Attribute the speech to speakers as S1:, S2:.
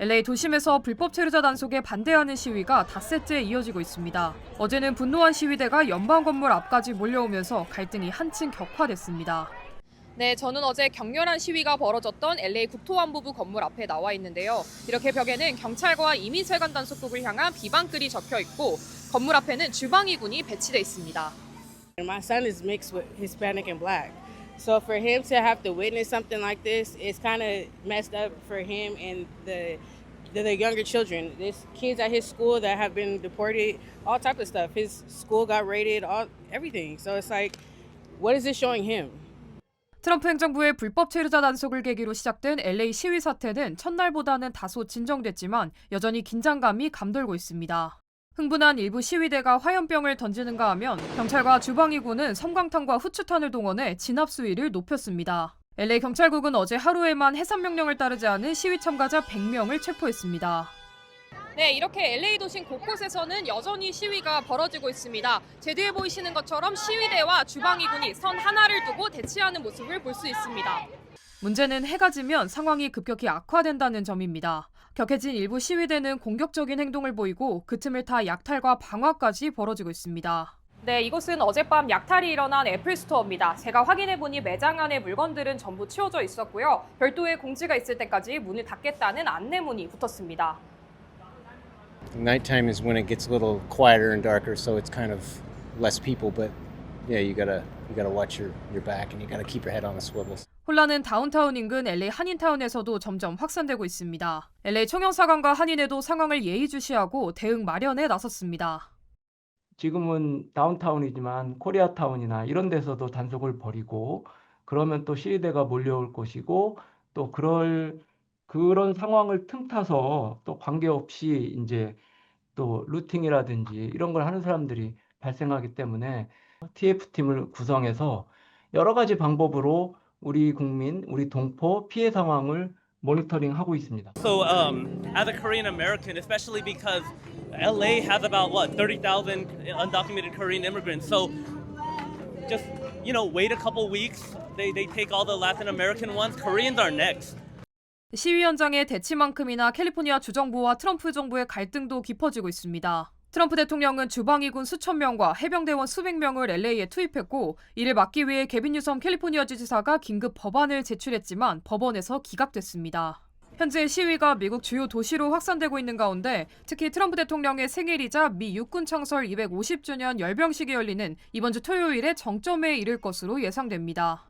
S1: LA 도심에서 불법 체류자 단속에 반대하는 시위가 닷새째 이어지고 있습니다. 어제는 분노한 시위대가 연방 건물 앞까지 몰려오면서 갈등이 한층 격화됐습니다. 네, 저는 어제 격렬한 시위가 벌어졌던 LA 국토안보부 건물 앞에 나와 있는데요. 이렇게 벽에는 경찰과 이민세관 단속국을 향한 비방글이 적혀 있고 건물 앞에는 주방위군이 배치돼 있습니다.
S2: My son is mixed with Hispanic and black. So for him to have to witness something like this, it's kind of messed up for him and the, the the younger children. There's kids at his school that have been deported, all type of stuff. His school got raided, all everything. So it's like, what is this showing him?
S1: 트럼프 행정부의 불법 체류자 단속을 계기로 시작된 LA 시위 사태는 첫날보다는 다소 진정됐지만 여전히 긴장감이 감돌고 있습니다. 흥분한 일부 시위대가 화염병을 던지는가 하면 경찰과 주방위군은 섬광탄과 후추탄을 동원해 진압 수위를 높였습니다. LA 경찰국은 어제 하루에만 해산 명령을 따르지 않은 시위 참가자 100명을 체포했습니다. 네, 이렇게 LA 도심 곳곳에서는 여전히 시위가 벌어지고 있습니다. 제 뒤에 보이시는 것처럼 시위대와 주방위군이 선 하나를 두고 대치하는 모습을 볼 수 있습니다. 문제는 해가 지면 상황이 급격히 악화된다는 점입니다. 격해진 일부 시위대는 공격적인 행동을 보이고 그 틈을 타 약탈과 방화까지 벌어지고 있습니다. 네, 이곳은 어젯밤 약탈이 일어난 애플 스토어입니다. 제가 확인해 보니 매장 안의 물건들은 전부 치워져 있었고요. 별도의 공지가 있을 때까지 문을 닫겠다는 안내문이 붙었습니다.
S3: Nighttime is when it gets a little quieter and darker, so it's kind of less people. But yeah, you gotta you gotta watch your your back and you gotta keep your head on a swivel.
S1: 혼란은 다운타운 인근 LA 한인타운에서도 점점 확산되고 있습니다. LA 총영사관과 한인회도 상황을 예의주시하고 대응 마련에 나섰습니다.
S4: 지금은 다운타운이지만 코리아타운이나 이런 데서도 단속을 벌이고 그러면 또 시위대가 몰려올 것이고 또 그럴 그런 상황을 틈타서 또 관계없이 이제 또 루팅이라든지 이런 걸 하는 사람들이 발생하기 때문에 TF팀을 구성해서 여러 가지 방법으로 우리 국민, 우리 동포 피해 상황을 모니터링하고 있습니다.
S5: So, um, as a Korean American, especially because LA has about what 30,000 undocumented Korean immigrants, so just you know, wait a couple weeks. They they take all the Latin American ones. Koreans are next.
S1: 시위 현장의 대치만큼이나 캘리포니아 주정부와 트럼프 정부의 갈등도 깊어지고 있습니다. 트럼프 대통령은 주방위군 수천 명과 해병대원 수백 명을 LA에 투입했고 이를 막기 위해 개빈 뉴섬 캘리포니아 주지사가 긴급 법안을 제출했지만 법원에서 기각됐습니다. 현재 시위가 미국 주요 도시로 확산되고 있는 가운데 특히 트럼프 대통령의 생일이자 미 육군 창설 250주년 열병식이 열리는 이번 주 토요일에 정점에 이를 것으로 예상됩니다.